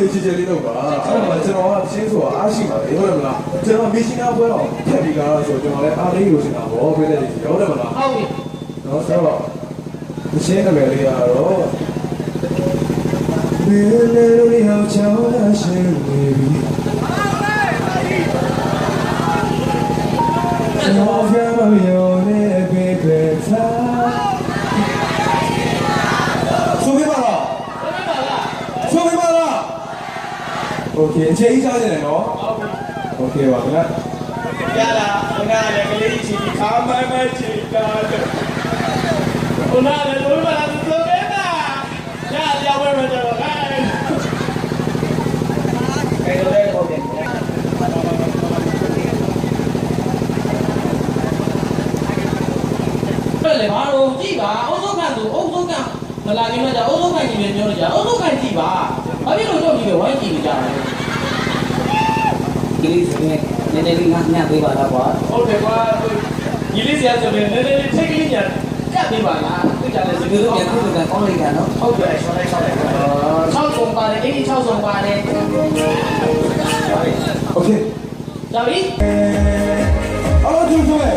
လေးချစ်ချစ်လေးလုပ်ပါအဲ့ဒါကျွန်တော်ကချင်းဆိုတာအားရှိပါတယ်ဟုတ်တယ်မလားကျွန်တော်မီရှင်နာပွဲအောင်ဖက်ပြီးကားဆိုကျွန်တော်လည်းအားလေးလို့ရှင်တာဗောပြည့်တဲ့ကြီးဟုတ်တယ်မလားဟုတ်ပြီနော်ဆိုတော့မရှင်းတယ်လေးရတော့ဘယ်လိုလဲဟောချောင်းလာရှင်နေပြီကျွန်တော်ဖျားမပြောနဲ့ပြေး โอเคအချိန်ကြီးစားနေတယ်နော်โอเคပါခင်ဗျာ ရလာခဏလည်းကလေးချီခါမမချီတာဟိုနာလည်းဘုရားလည်းသုံးနေတာရရဝဲမတော်ဟဲ့ကဲတော့ဟုတ်တယ်အဲ့လေဘာလို့ကြည့်ပါအုပ်စုခံသူအုပ်စုခံမလာခင်တော့じゃအုပ်စုခံကြီးပဲပြောလို့じゃအုပ်စုခံကြည့်ပါဘာဖြစ်လို့တော့ဒီလိုဝိုင်းကြည့်နေကြတာလဲ လေးဆိုရင်နည်းနည်းလေးငါညပေးပါလားကွာဟုတ်တယ်ကွာဒီလေးဆရာဆိုရင်နည်းနည်းလေးထိတ်ကလေးညညပေးပါလားသူကြတယ်စကားလုံးညခုကကောင်းလိုက်တာနော်ဟုတ်တယ်ဆောင်းလိုက်ဆောင်းလိုက်ဆောင်းဆုံးပါတယ်အဲ့ဒီဆောင်းဆုံးပါတယ် Okay ကြပြီအော်သူဆိုရင်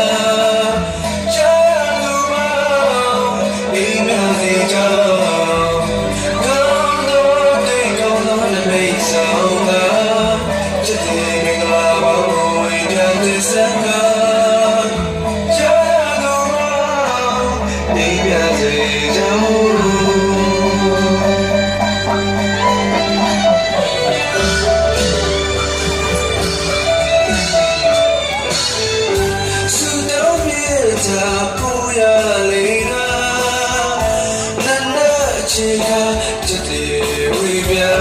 ချင်ကချစ်တယ်ဝေပြာ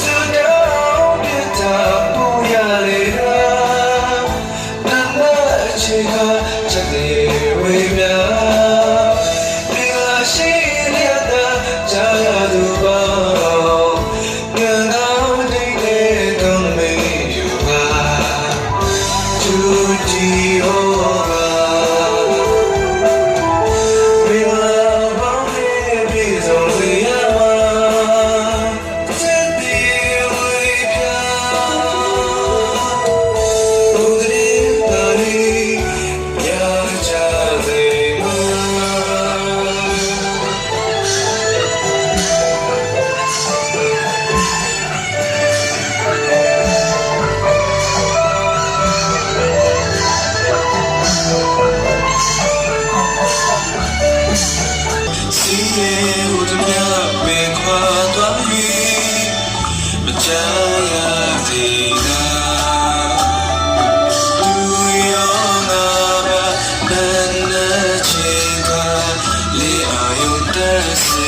စူတောင်းပြတာပူရလေနာနာချင်ကချစ်တယ်ဝေပြာ ပါသွားပြီမချရသေးတာသူရောငါပါနန်းချင်ကလေအယုံတဆ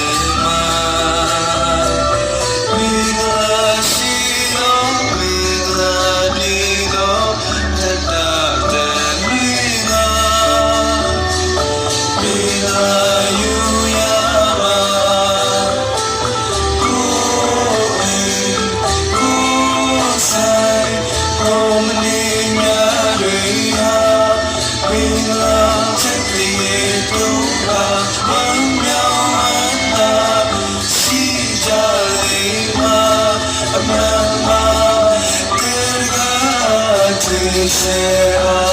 Krishna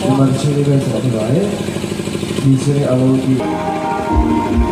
ဒီမှာချင်းလေးပဲဆိုတော့ဒီပါလေဒီချင်းလေးအလုံးကြီး